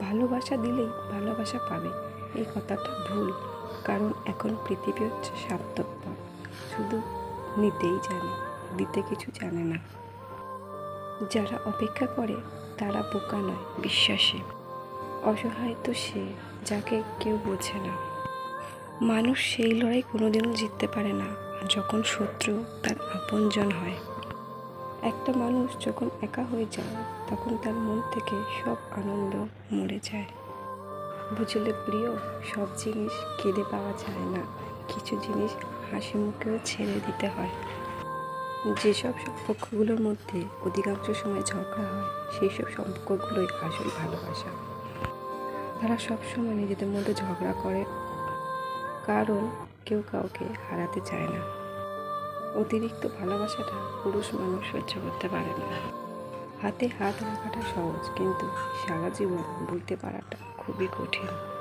ভালোবাসা দিলেই ভালোবাসা পাবে। এই কথাটা ভুল, কারণ এখন পৃথিবী হচ্ছে স্বার্থপর। শুধু নিতেই জানে, দিতে কিছু জানে না। যারা অপেক্ষা করে, তারা বোকা নয়, বিশ্বাসী। অসহায় তো সে, যাকে কেউ বোঝে না। মানুষ সেই লড়াই কোনোদিনও জিততে পারে না, যখন শত্রু তার আপনজন হয়। একটা মানুষ যখন একা হয়ে যায়, তখন তার মন থেকে সব আনন্দ মরে যায়। বুঝলে প্রিয়, সব জিনিস কেঁদে পাওয়া যায় না। কিছু জিনিস হাসি মুখেও ছেড়ে দিতে হয়। যেসব সম্পর্কগুলোর মধ্যে অধিকাংশ সময় ঝগড়া হয় সেই সব সম্পর্কগুলোই আসল ভালোবাসা। তারা সবসময় নিজেদের মধ্যে ঝগড়া করে, কারণ কেউ কাউকে হারাতে চায় না। অতিরিক্ত ভালোবাসাটা পুরুষ মানুষ সহ্য করতে পারে না। হাতে হাত রাখাটা সহজ, কিন্তু সারা জীবন বলতে পারাটা খুবই কঠিন।